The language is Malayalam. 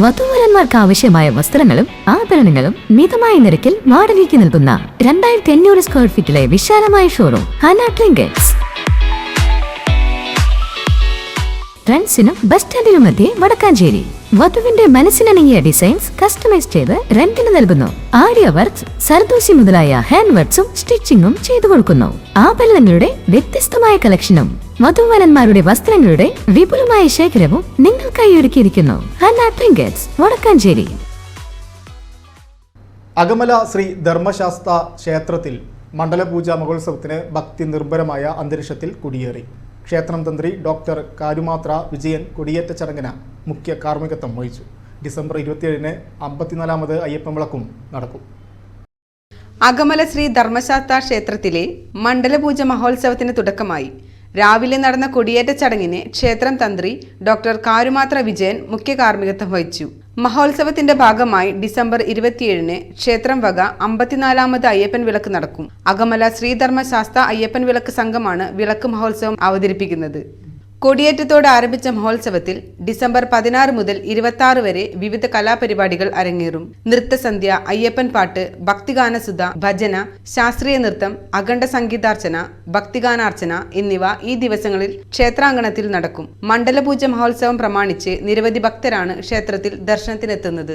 വധുവരന്മാർക്ക് ആവശ്യമായ വസ്ത്രങ്ങളും ആഭരണങ്ങളും മിതമായ നിരക്കിൽ വാടകയ്ക്ക് നൽകുന്ന രണ്ടായിരത്തി അഞ്ഞൂറ് സ്ക്വയർ ഫീറ്റിലെ വിശാലമായ ഷോറൂം ഹനാ ട്രിങ്കറ്റ്സ് ട്രെൻഡ്സിനും ബസ് സ്റ്റാൻഡിനും മധ്യേ വടക്കാഞ്ചേരി. വധുവിന്റെ മനസ്സിനിണങ്ങിയ ഡിസൈൻസ് കസ്റ്റമൈസ് ചെയ്ത് റെന്റിന് നൽകുന്നു. ആര്യ വർക്ക്സ് സർദൂസി മുതലായ ഹാൻഡ് വർക്ക്സും സ്റ്റിച്ചിങ്ങും ചെയ്തു കൊടുക്കുന്നു. ആഭരണങ്ങളുടെ വ്യത്യസ്തമായ കളക്ഷനും വധുവരന്മാരുടെ വസ്ത്രങ്ങളുടെ വിപുലമായ ശേഖരവും നിങ്ങൾക്കായി ഒരുക്കിയിരിക്കുന്നു. വടക്കാഞ്ചേരി. അകമല ശ്രീ ധർമ്മശാസ്ത്ര ക്ഷേത്രത്തിൽ മണ്ഡലപൂജ മഹോത്സവത്തിന് ഭക്തി നിർഭരമായ അന്തരീക്ഷത്തിൽ കുടിയേറി. ക്ഷേത്രം തന്ത്രി ഡോക്ടർ കാരുമാത്ര വിജയൻ കൊടിയേറ്റ ചടങ്ങിന് മുഖ്യ കാർമ്മികത്വം വഹിച്ചു. ഡിസംബർ ഇരുപത്തിയേഴിന് അമ്പത്തിനാലാമത് അയ്യപ്പൻ വിളക്കും നടക്കും. അകമല ശ്രീ ധർമ്മശാസ്ത്ര ക്ഷേത്രത്തിലെ മണ്ഡലപൂജ മഹോത്സവത്തിന് തുടക്കമായി രാവിലെ നടന്ന കൊടിയേറ്റ ചടങ്ങിന് ക്ഷേത്രം തന്ത്രി ഡോക്ടർ കാരുമാത്ര വിജയൻ മുഖ്യ കാർമ്മികത്വം വഹിച്ചു. മഹോത്സവത്തിന്റെ ഭാഗമായി ഡിസംബർ ഇരുപത്തിയേഴിന് ക്ഷേത്രം വക അമ്പത്തിനാലാമത് അയ്യപ്പൻ വിളക്ക് നടക്കും. അകമല ശ്രീധർമ്മശാസ്ത്ര അയ്യപ്പൻ വിളക്ക് സംഘമാണ് വിളക്ക് മഹോത്സവം അവതരിപ്പിക്കുന്നത്. കൊടിയേറ്റത്തോടെ ആരംഭിച്ച മഹോത്സവത്തിൽ ഡിസംബർ പതിനാറ് മുതൽ ഇരുപത്തി വരെ വിവിധ കലാപരിപാടികൾ അരങ്ങേറും. നൃത്തസന്ധ്യ അയ്യപ്പൻ പാട്ട് ഭക്തിഗാനസുധ ഭജന ശാസ്ത്രീയ നൃത്തം അഖണ്ഡ സംഗീതാർച്ചന ഭക്തിഗാനാർച്ചന എന്നിവ ഈ ദിവസങ്ങളിൽ ക്ഷേത്രാങ്കണത്തിൽ നടക്കും. മണ്ഡലപൂജ മഹോത്സവം പ്രമാണിച്ച് നിരവധി ഭക്തരാണ് ക്ഷേത്രത്തിൽ ദർശനത്തിനെത്തുന്നത്.